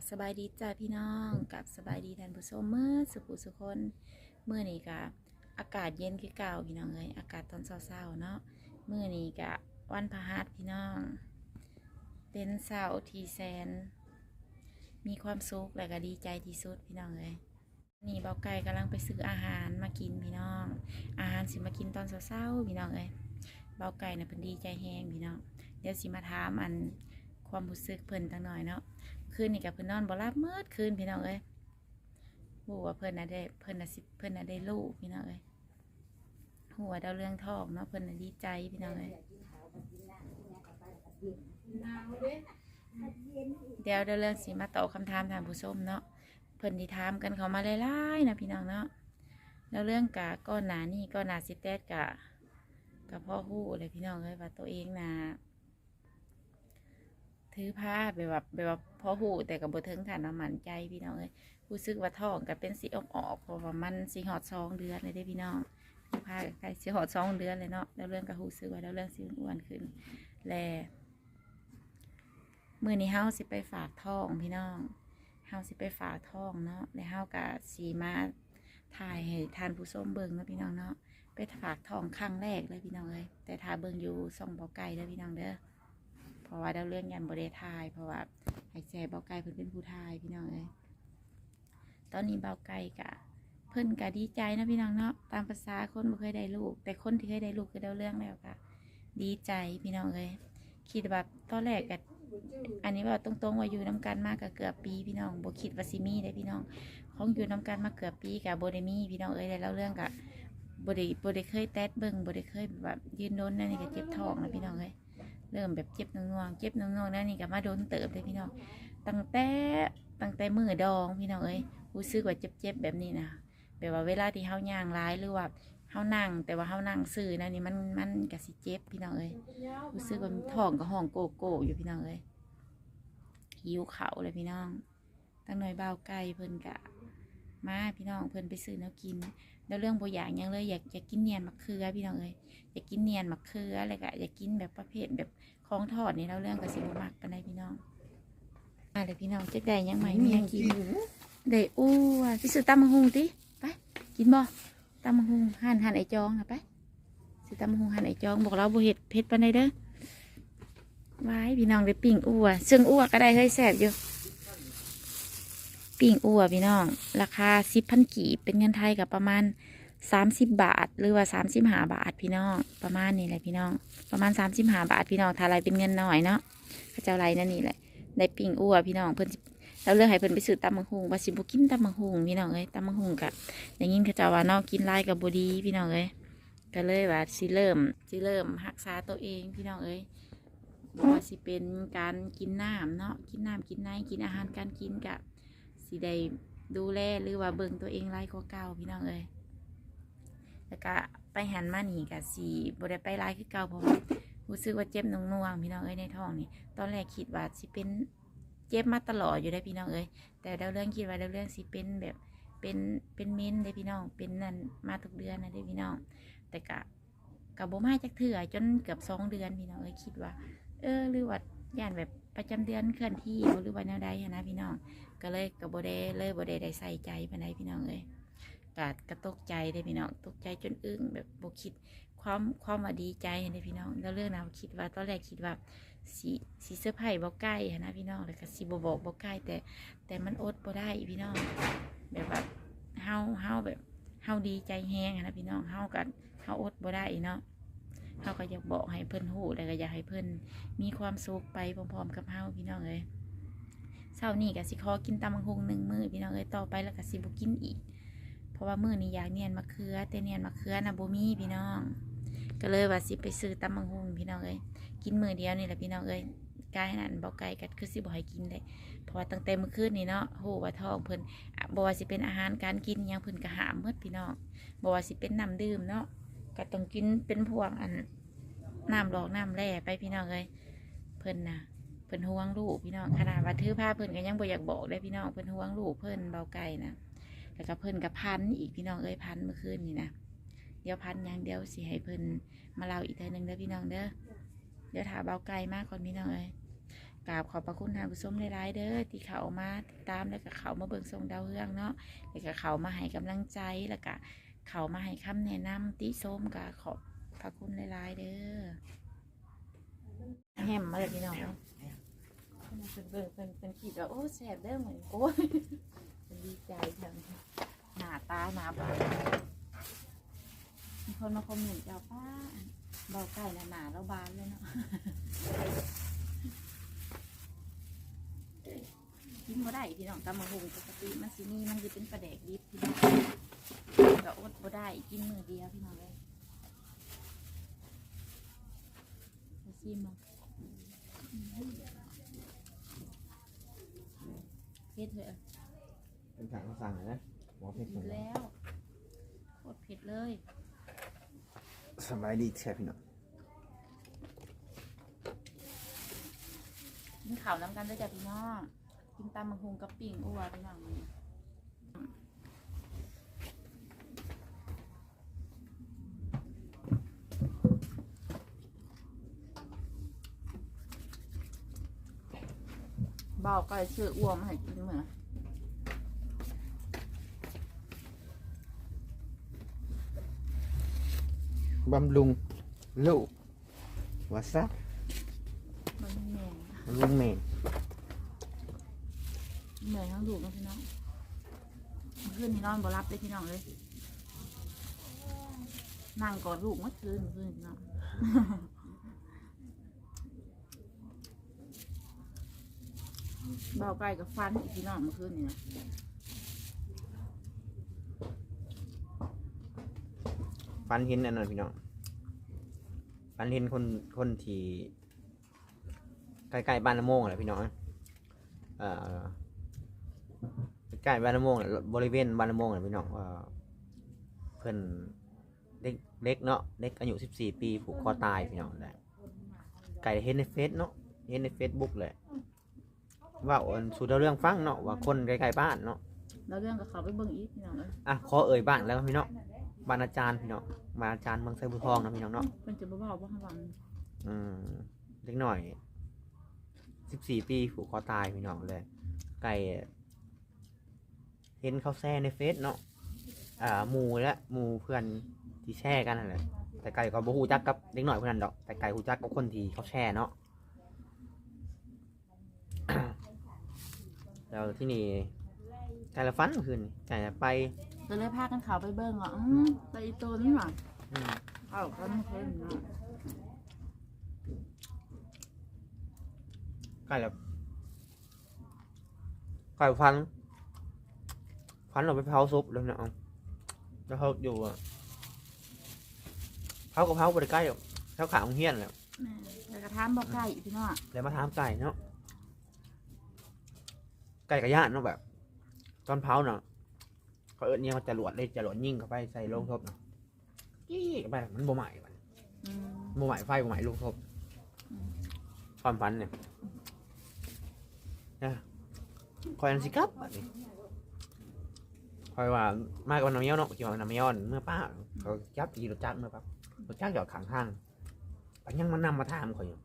กับสบายดีจ้าพี่น้องกับสบายดีท่านผู้ชมเมื่อสุขุสุคนเมื่อนี้กะอากาศเย็นคือเก่าพี่น้องเลยอากาศตอนเช้าๆเนาะเมื่อนี้กะวันพฤหัสพี่น้องเป็นเสาร์ที่แสน มีความสุขและก็ดีใจที่สุดพี่น้องเลยนี่เบาไก่กำลังไปซื้ออาหารมากินพี่น้อง อาหารสิมากินตอนเช้าๆพี่น้องเลยเบาไก่เนี่ยเพิ่นดีใจแฮงพี่น้องเดี๋ยวสิมาถามอันความรู้สึกเพิ่นตั้งหน่อยเนาะ คืนนี่กับเพิ่นนอนบ่หลับเมื่อคืนพี่น้องเอ้ยหูว่าเพิ่นน่ะได้เพิ่นน่ะสิเพิ่นน่ะได้ลูกพี่น้องเอ้ยหัวาดาวเรื่องทองเนาะเพิ่นน่ะดีใจพี่น้องเอ้ยเดี๋ยวดาวเรื่องสิมาตอบคำถามท่านผู้ชมเนาะเพิ่นที่ถามกันเขามาหลายๆนะพี่น้องเนาะแล้วเรื่องกะก้อนหนานี่ก้อนหนาสิแตดกะกับพ่อฮู้เลยพี่น้องเอ้ยว่าตัวเองน่ะ ถือผ้าแบบแบบแบบว่าพอหูแต่กับบเทิงฐานน้ำมันใจพี่น้องเอ้ยรู้สึกว่าท้องกับเป็นสีออกออกเพราะว่ามันสีหอดซองเดือนเลยได้พี่น้องถือผ้ากับใครสีหอดซองเดือนเลยเนาะแล้วเรื่องกับหูซึกว่าแล้วเรื่องสีอ้วนขึ้นแลมือนี้เฮาสิไปฝากท้องพี่น้องเฮาสิไปฝากท้องเนาะแล้วเฮากับสีมาถ่ายให้ทานผู้ชมเบิงเนาะพี่น้องเนาะไปฝากท้องครั้งแรกเลยพี่น้องเอ้ยแต่ทาเบิงอยู่ส่องเบาไก่เด้อพี่น้องเด้อ ราะว่าดาวเรื่องยันบริทาย เพราะว่าไอ้แซ่เบาไก่เพิ่นเป็นผู้ทายพี่น้องเอ้ยตอนนี้เบาไก่กะ เพิ่นกะดีใจนะพี่น้องเนาะตามภาษาคนบ่เคยได้ลูก แต่คนที่เคยได้ลูกคือดาวเรื่องแล้วกะดีใจพี่น้องเอ้ยคิดแบบตอนแรกกะอันนี้ว่าตรงๆว่าอยู่น้กันมากกะเกือบปีพี่น้องโบคิดว่าสิมี่ได้พี่น้องของอยู่น้กันมาเกือบปีกะบ่ได้มีพี่น้องเอ้ยได้เล่าเรื่องกะบ่ได้บ่ได้เคยแตดเบิ่งบ่ได้เคยแบบยืนโดนนั่นนี่ก็เจ็บท้องนะพี่น้องเอ้ย เริ่มแบบเจ็บนวงๆเจ็บนวงๆแล้วนี่ก็มาโดนเติบเลยพี่น้อง ตั้งแต่ตั้งแต่มือดองพี่น้องเอ้ยรู้สึกว่าเจ็บๆแบบนี้นะแบบว่าเวลาที่เฮาย่างร้ายหรือว่าเฮานั่ง แต่ว่าเฮานั่งซื่อนะนี่มันมันก็สิเจ็บพี่น้องเอ้ยรู้สึกว่าท้องก็ห้องโกโก้อยู่พี่น้องเอ้ยหิวเขาเลยพี่น้อง ตั้งหน่อยเบาไก่เพิ่นกะมาพี่น้องเพิ่นไปซื้อแนวกิน แล้วเรื่องบ่อยากหยังเลยอยากอยากกินเนียนมะเขือพี่น้องเอ้ยอยากกินเนียนมะเขืออะไรก็อยากกินแบบประเภทแบบของทอดนี่แล้วเรื่องก็สิบ่มักปานใดพี่น้องมาเลยพี่น้องจักได้หยังไหมมีหยังกินได้อู้ว่ะสิซื้อตำมะฮุงติไปกินบ่ตำมะฮุงหั่นหั่นไอจองค่ะไปซื้อตำมะฮุงหั่นไอจองบอกเราบ่เฮ็ดเผ็ดปานใดเด้อไว้พี่น้องได้ปิ้งอั่วซึ่งอั่วก็ได้เฮ้ยแซ่บอยู่ ปิ้งอัวพี่น้อง ราคาสิบพันกีบเป็นเงินไทยกับประมาณสามสิบบาท หรือว่าสามสิบห้าบาทพี่น้อง ประมาณนี้แหละพี่น้อง ประมาณสามสิบห้าบาทพี่น้องถ้าอะไรเป็นเงินหน่อยเนาะพระเจ้าไรนั่นนี่แหละได้ปิ้งอัวพี่น้องเพิ่นสิแล้วเรื่องให้เพิ่นไปซื้อตำมังหุงว่าสิบุกินตำมังหุงพี่น้องเอ้ยตำมังหุงกะอย่างนี้เขาเจ้าว่านอกกินไล่กับบดีพี่น้องเอ้ยก็เลยว่าสิเริ่มสิเริ่มรักษาตัวเองพี่น้องเอ้ยบ่ว่าสิเป็นการกินน้ำเนาะกินน้ำกินในกินอาหารการกินกะ สิได้ดูแลหรือว่าเบิ่งตัวเองไล่กว่าเก่าพี่น้องเอ้ยแล้วก็ไปหันมาหนีกับสีบ่ได้ไปไล่คือเก่าเพราะว่ารู้สึกว่าเจ็บหนวงพี่น้องเอ้ยในท้องนี่ตอนแรกคิดว่าสิเป็นเจ็บมาตลอดอยู่ได้พี่น้องเอ้ยแต่ดาเรื่องคิดว่าดาเรื่องสิเป็นแบบเป็นเป็นเม้นได้พี่น้องเป็นนั่นมาทุกเดือนนะได้พี่น้อง แต่กะกับโบมาจากเถื่อจนเกือบสองเดือนพี่น้องเอ้ยคิดว่า เออหรือว่าย่านแบบประจำเดือนเคลื่อนที่หรือว่าแนวใดนะพี่น้อง ก็เลยกับบเดเลยโบเดได้ใส่ใจปานพี่น้องเลยกะกระตกใจได้พี่น้องตกใจจนอึ้งแบบบคิดความความว่าดีใจเห็นได้พี่น้องแล้วเรื่องนะคิดว่าตอนแรกคิดว่าสีสีเสื้อผ้าบ่ใกล้หั้นะพี่น้องแล้วก็สีบบอกบ่ใกล้แต่ แต่มันอดโบได้พี่น้อง แบบว่าเฮาเฮาแบบเฮาดีใจแฮงหั้นนะพี่น้องเฮากันเฮาอดโบได้เนาะเฮาก็อยากบอกให้เพิ่นฮู้แล้วก็อยากให้เพิ่นมีความสุขไปพร้อมๆกับเฮาพี่น้องเลย เช้านี้ก็สิขอกินตำบักหุงหนึ่งมือพี่น้องเอ้ยต่อไปแล้วก็สิบ่กินอีก เพราะว่ามื้อนี้อยากเนียนมะเขือแต่เนียนมะเขือนะบ่มีพี่น้อง ก็เลยว่าสิไปซื้อตำบักหุงพี่น้องเอ้ยกินมื้อเดียวนี่แหละพี่น้องเอ้ยกายนั่นบ่ไกลกันคือสิบ่ให้กินได้เพราะว่าตั้งแต่เมื่อคืนนี่เนาะโหว่าท้องเพิ่นอะบ่ว่าสิเป็นอาหารการกินยังเพิ่นก็หามหมดพี่น้องบ่ว่าสิเป็นน้ำดื่มเนาะก็ต้องกินเป็นพวกอันน้ำหลอกน้ำแร่ไปพี่น้องเอ้ยเพิ่นน่ะ เพิ่นห่วงลูกพี่น้องขนาดว่าถือผ้าเพิ่นก็ยังบ่อยากบอกเลยพี่น้องเพิ่นห่วงลูกเพิ่นเบาไก่นะแล้วก็เพิ่นกับพันอีกพี่น้องเอ้ยพันเมื่อคืนนี่นะเดี๋ยวพันอย่างเดียวสิให้เพิ่นมาเล่าอีกเทื่อหนึงเด้อพี่น้องเด้อเดี๋ยวถาเบาไก่มากก่อนพี่น้องเอ้ยกราบขอบพระคุณท่านผู้ชมหลายๆเด้อที่เขามาติดตามแล้วก็เขามาเบิ่งทรงดาวเรืองเนาะแล้วก็เขามาให้กำลังใจแล้วก็เขามาให้คำแนะนำติชมก็ขอบพระคุณหลายๆเด้อแฮมมาเลยพี่น้อง เป็นเบิ่งเป็นเป็นขีดว่าโอ้แสบเด้อเหมือนโอ้ยเป็นดีใจจังหน้าตาหน้าบานมีคนมาคอมเมนต์เจ้าป้าเบาไก่หนาๆแล้วบานเลยเนาะกินบ่ได้พี่น้องตำมะฮุงปกติมันสิมีมันจะเป็นปลาแดกดิบพี่น้องก็อดบ่ได้กินมือเดียวพี่น้องเลยมาซิมมาเผ็ดเลยอะเป็นถังสั่งนะหมอเพชรกินแล้วโคตรเผ็ดเลยสบายดีแช่พี่น้องกินข้าวน้ำกันด้วยจ้ะพี่น้องกินตำมะฮุงกับปิ่งอัวพี่น้องมื้อนี้ เบาก็ชื่ออ้วมาให้กินเหมือนบำรุงลูกวาซะมันแมงบำรุงเมนเหนื่อยทั้งดูกนะพี่น้องเมื่อคืนนี่นอนบ่รับเลยพี่น้องเลย นั่งกอดลูกเมื่อคืนเมื่อคืนพี่น้อง เบาไก่กับฟันอีกพี่น้องเมื่อคืนนี่นะฟันเห็นอันนั้นพี่น้องฟันเห็นคนคนที่ใกล้ๆบ้านละโมงแหละพี่น้องเอ่อใกล้บ้านละโมงแหละบริเวณบ้านละโมงแหละพี่น้องว่าเพิ่นเด็กเด็กเนาะเด็กอายุ14ปีผูกคอตายพี่น้องแหละไก่เห็นในเฟซเนาะเห็นในเฟซบุ๊กเลย ว่าอันสู่เรื่องฟังเนาะว่าคนใกล้ๆบ้านเนาะแล้วเรื่องกับเขาไปเบิ่งอีกพี่น้องเลยอะขอเอ่ยบ้านแล้วพี่เนาะบ้านอาจารย์พี่เนาะบ้านอาจารย์เมืองไซบุทองนะพี่น้องเนาะเพิ่นจะบ่เบาบ่ให้ฟังอืมเล็กหน่อยสิบสี่ปีผูกคอตายพี่น้องเลย ไก่เห็นเขาแซ่ในเฟซเนาะอ่าหมูและหมูเพื่อนที่แช่กันนั่นแหละแต่ไก่ก็บ่ฮู้จักกับเล็กหน่อยเพื่อนนดอกแต่ไก่ฮู้จักกับคนที่เขาแช่เนาะ แล้วที่นี่ไก่ละฟันเมื่อคืนนี่ไก่ละไปก็เลยพากันเขาไปเบิ่งว่าอืมแต่อีตัวนี้หว่าอืมเอากันเพิ่นเนาะไก่แบบไก่ฟันฟันเราไปเผาซุปแล้วนะเอาแล้วเขาอยู่อะเผากับเผาบริใกล้หรอกเผาขาของเฮียนแหล้วแม่แล้วก็ถามบ่ไก่พี่น้องแล้วมาถามไก่เนาะ ไก่กับย่านเนาะแบบ ตอนเผาเนาะเขาเอิ้นเนี่ยเขาจะหลวดเลยจะหลวดยิงเข้าไปใส่โลงศพเนาะจี้เข้าไปมันบ่ใหม่มันอืมบ่ใหม่ไฟบ่ใหม่โลงศพอืมความพันเนี่ยนะคอยอันสิครับบัดนี้คอยว่ามากกว่าน้ำเยี่ยวเนาะกี่ว่าน้ำเยี่ยวเมื่อป้าเขาจับขี่รถจักรเมื่อป้ารถจักรจอดข้างทางปัญยังมันนำมาถามคอยอยู่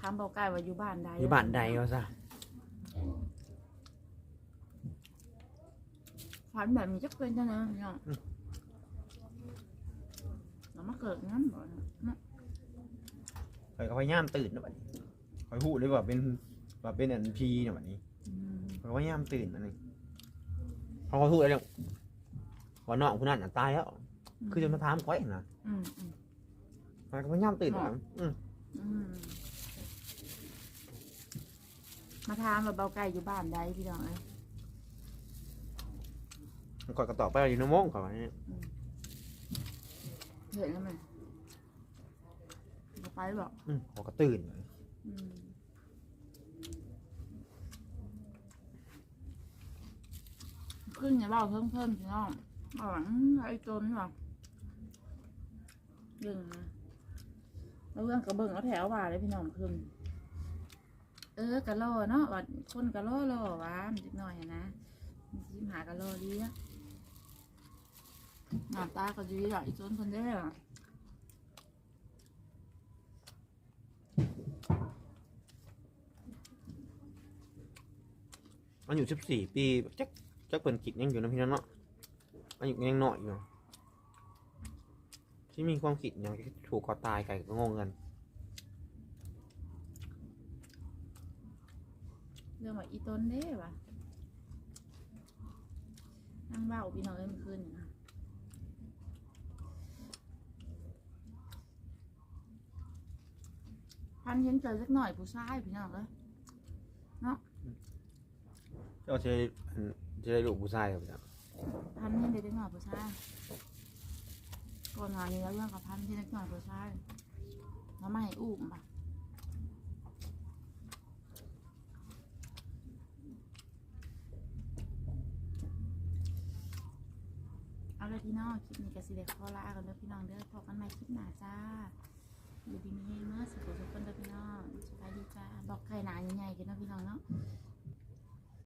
ถามบ่ไก่ว่าอยู่บ้านใดอยู่บ้านใดวะซะ ฝันแบบนี้จักเป็นจังได๋พี่น้องแล้วมาเกิดงั้นบ่เนาะคอยก็พยายามตื่นนะบัดนี้คอยพูดเลยว่าเป็นว่าเป็นอันพีเนี่ยบัดนี้อืมคอยก็พยายามตื่นอันนี้เพราะเขาพูดอะไรว่าน้องคนนั้นน่ะตายแล้ว คือจะมาถามคอยนะอืมอืมคอยก็พยายามตื่นอะอืมอืมมาถามว่าเบาไก่อยู่บ้านใดพี่น้องเอ้ย คอยก็ตอบไปว่าอยู่ในโมงก่อนว่าเนี่ยเห็นแล้วมันบ่ไปบอกอืมเขาก็ตื่น อืมขึ้นอย่าเล่าเพิ่มเพิ่มพี่น้องอ๋ออืมไอ้จนหรอเบิ่งนะแล้วเรื่องกระเบิ่งเอาแถวว่าเลยพี่น้องขึ้น เออกะโลเนาะว่าคนกะโลโลหวานจิกหน่อยอะนะยิ้มหากะโลดีอะ หน้าตาก็ดีอะอีจนคนเด้ออายุสิบสี่ปีจักจักเปิ่นกิจยังอยู่นะพี่น้องเนาะอายุยังน้อยอยู่ที่มีความคิดอย่างที่ถูกคอตายไก่ก็งงกันเรื่องว่าอีต้นเด้วะนั่งเบ้าพี่น้องเอ้ยเมื่อคืนนี่นะ พันเห็นเจอสักหน่อยผู้ชายพี่น้องเอ้ยเจ้าจะได้อันจะได้ลูกผู้ชายครับจ้ะพันเห็นเด็กหน่อยผู้ชายก่อนหน้านี้แล้วเรื่องกับพันที่เด็กหน่อยผู้ชายแล้วไม่ให้อุ้มปะเอาเลยพี่น้องคลิปนี้ก็สิเด็กขอลากันเด้อพี่น้องเด้อพบกันใหม่คลิปหน้าจ้า อยู่ดีมีเฮงเนาะสุขสุขคนเด้อพี่น้องสบายดีจ้าบอกไข่หนาใหญ่ๆกันเนาะพี่น้องเนาะ